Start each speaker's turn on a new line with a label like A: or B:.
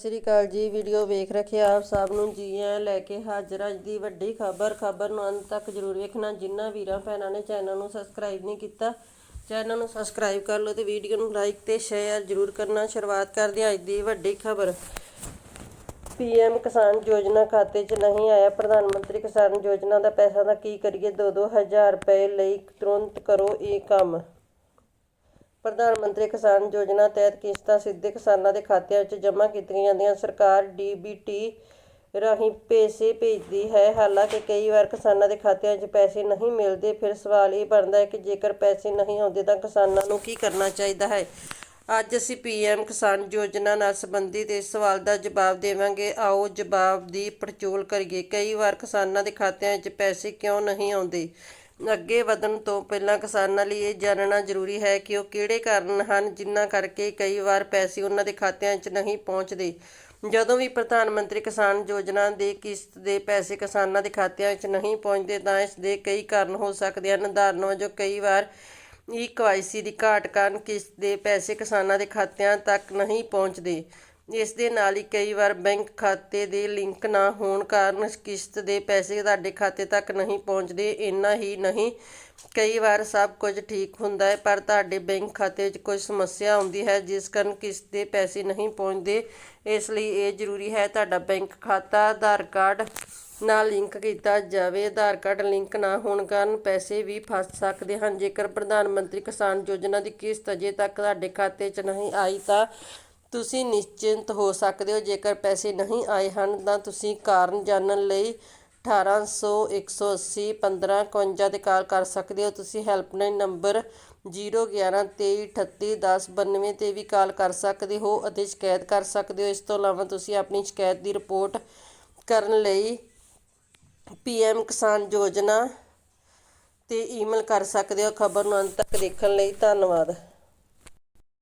A: ਸਤਿ ਸ੍ਰੀ ਅਕਾਲ ਜੀ, ਵੀਡੀਓ ਵੇਖ ਰੱਖੇ ਆਪ ਸਭ ਨੂੰ, ਜੀ ਆਇਆਂ ਲੈ ਕੇ ਹਾਜ਼ਰ ਅੱਜ ਦੀ ਵੱਡੀ ਖਬਰ। ਖਬਰ ਨੂੰ ਅੰਤ ਤੱਕ ਜਰੂਰ ਵੇਖਣਾ, ਜਿਨ੍ਹਾਂ ਵੀਰਾਂ ਭੈਣਾਂ ਨੇ ਚੈਨਲ ਨੂੰ ਸਬਸਕ੍ਰਾਈਬ ਨਹੀਂ ਕੀਤਾ, ਚੈਨਲ ਨੂੰ ਸਬਸਕ੍ਰਾਈਬ ਕਰ ਲਓ ਤੇ ਵੀਡੀਓ ਨੂੰ ਲਾਈਕ ਤੇ ਸ਼ੇਅਰ ਜਰੂਰ ਕਰਨਾ। ਸ਼ੁਰੂਆਤ ਕਰਦੇ ਹਾਂ ਅੱਜ ਦੀ ਵੱਡੀ ਖਬਰ। ਪੀਐਮ ਕਿਸਾਨ ਯੋਜਨਾ ਖਾਤੇ 'ਚ ਨਹੀਂ ਆਇਆ ਪ੍ਰਧਾਨ ਮੰਤਰੀ। ਕਿਸਾਨ ਯੋਜਨਾ ਦਾ ਪੈਸਾ ਦਾ ਕੀ ਕਰੀਏ? 2-2000 ਰੁਪਏ ਲਈ ਤੁਰੰਤ ਕਰੋ ਇਹ ਕੰਮ। ਪ੍ਰਧਾਨ ਮੰਤਰੀ ਕਿਸਾਨ ਯੋਜਨਾ ਤਹਿਤ ਕਿਸ਼ਤਾਂ ਸਿੱਧੇ ਕਿਸਾਨਾਂ ਦੇ ਖਾਤਿਆਂ ਵਿੱਚ ਜਮ੍ਹਾਂ ਕੀਤੀਆਂ ਜਾਂਦੀਆਂ ਸਰਕਾਰ ਡੀਬੀਟੀ ਰਾਹੀਂ ਪੈਸੇ ਭੇਜਦੀ ਹੈ। ਹਾਲਾਂਕਿ ਕਈ ਵਾਰ ਕਿਸਾਨਾਂ ਦੇ ਖਾਤਿਆਂ 'ਚ ਪੈਸੇ ਨਹੀਂ ਮਿਲਦੇ। ਫਿਰ ਸਵਾਲ ਇਹ ਬਣਦਾ ਹੈ ਕਿ ਜੇਕਰ ਪੈਸੇ ਨਹੀਂ ਆਉਂਦੇ ਤਾਂ ਕਿਸਾਨਾਂ ਨੂੰ ਕੀ ਕਰਨਾ ਚਾਹੀਦਾ ਹੈ? ਅੱਜ ਅਸੀਂ ਪੀਐਮ ਕਿਸਾਨ ਯੋਜਨਾ ਨਾਲ ਸੰਬੰਧਿਤ ਇਸ ਸਵਾਲ ਦਾ ਜਵਾਬ ਦੇਵਾਂਗੇ। ਆਓ ਜਵਾਬ ਦੀ ਪੜਚੋਲ ਕਰੀਏ। ਕਈ ਵਾਰ ਕਿਸਾਨਾਂ ਦੇ ਖਾਤਿਆਂ 'ਚ ਪੈਸੇ ਕਿਉਂ ਨਹੀਂ ਆਉਂਦੇ? ਅੱਗੇ ਵਧਣ ਤੋਂ ਪਹਿਲਾਂ ਕਿਸਾਨਾਂ ਲਈ ਇਹ ਜਾਣਨਾ ਜ਼ਰੂਰੀ ਹੈ ਕਿ ਉਹ ਕਿਹੜੇ ਕਾਰਨ ਹਨ ਜਿਨ੍ਹਾਂ ਕਰਕੇ ਕਈ ਵਾਰ ਪੈਸੇ ਉਹਨਾਂ ਦੇ ਖਾਤਿਆਂ 'ਚ ਨਹੀਂ ਪਹੁੰਚਦੇ। ਜਦੋਂ ਵੀ ਪ੍ਰਧਾਨ ਮੰਤਰੀ ਕਿਸਾਨ ਯੋਜਨਾ ਦੇ ਕਿਸ਼ਤ ਦੇ ਪੈਸੇ ਕਿਸਾਨਾਂ ਦੇ ਖਾਤਿਆਂ 'ਚ ਨਹੀਂ ਪਹੁੰਚਦੇ ਤਾਂ ਇਸ ਦੇ ਕਈ ਕਾਰਨ ਹੋ ਸਕਦੇ ਹਨ। ਉਦਾਹਰਨ ਵਜੋਂ ਕਈ ਵਾਰ ਈ ਕੇਵਾਈਸੀ ਦੀ ਘਾਟ ਕਾਰਨ ਕਿਸ਼ਤ ਦੇ ਪੈਸੇ ਕਿਸਾਨਾਂ ਦੇ ਖਾਤਿਆਂ ਤੱਕ ਨਹੀਂ ਪਹੁੰਚਦੇ। ਇਸ ਦੇ ਨਾਲ ਹੀ ਕਈ ਵਾਰ ਬੈਂਕ ਖਾਤੇ ਦੇ ਲਿੰਕ ਨਾ ਹੋਣ ਕਾਰਨ ਕਿਸ਼ਤ ਦੇ ਪੈਸੇ ਤੁਹਾਡੇ ਖਾਤੇ ਤੱਕ ਨਹੀਂ ਪਹੁੰਚਦੇ, ਇੰਨਾ ਹੀ ਨਹੀਂ। ਕਈ ਵਾਰ ਸਭ ਕੁਝ ਠੀਕ ਹੁੰਦਾ ਹੈ, ਪਰ ਤੁਹਾਡੇ ਬੈਂਕ ਖਾਤੇ ਵਿੱਚ ਕੋਈ ਸਮੱਸਿਆ ਆਉਂਦੀ ਹੈ, ਜਿਸ ਕਾਰਨ ਕਿਸ਼ਤ ਦੇ ਪੈਸੇ ਨਹੀਂ ਪਹੁੰਚਦੇ। ਇਸ ਲਈ ਇਹ ਜ਼ਰੂਰੀ ਹੈ ਤੁਹਾਡਾ ਬੈਂਕ ਖਾਤਾ ਆਧਾਰ ਕਾਰਡ ਨਾਲ ਲਿੰਕ ਕੀਤਾ ਜਾਵੇ। ਆਧਾਰ ਕਾਰਡ ਲਿੰਕ ਨਾ ਹੋਣ ਕਾਰਨ ਪੈਸੇ ਵੀ ਫਸ ਸਕਦੇ ਹਨ। ਜੇਕਰ ਪ੍ਰਧਾਨ ਮੰਤਰੀ ਕਿਸਾਨ ਯੋਜਨਾ ਦੀ ਕਿਸ਼ਤ ਅਜੇ ਤੱਕ ਤੁਹਾਡੇ ਖਾਤੇ 'ਚ ਨਹੀਂ ਆਈ ਤਾਂ ਤੁਸੀਂ ਨਿਸ਼ਚਿੰਤ ਹੋ ਸਕਦੇ ਹੋ। ਜੇਕਰ ਪੈਸੇ ਨਹੀਂ ਆਏ ਹਨ, ਤਾਂ ਤੁਸੀਂ ਕਾਰਨ ਜਾਣਨ ਲਈ 1800 180 1551 ਤੇ ਕਾਲ ਕਰ ਸਕਦੇ ਹੋ। ਤੁਸੀਂ ਹੈਲਪਲਾਈਨ ਨੰਬਰ 01123381092 ਤੇ ਵੀ ਕਾਲ ਕਰ ਸਕਦੇ ਹੋ ਅਤੇ ਸ਼ਿਕਾਇਤ ਕਰ ਸਕਦੇ ਹੋ। ਇਸ ਤੋਂ ਇਲਾਵਾ ਤੁਸੀਂ ਆਪਣੀ ਸ਼ਿਕਾਇਤ ਦੀ ਰਿਪੋਰਟ ਕਰਨ ਲਈ ਪੀਐਮ ਕਿਸਾਨ ਯੋਜਨਾ ਤੇ ਈਮੇਲ ਕਰ ਸਕਦੇ ਹੋ। ਖਬਰ ਨੂੰ ਅੰਤ ਤੱਕ ਦੇਖਣ ਲਈ ਧੰਨਵਾਦ।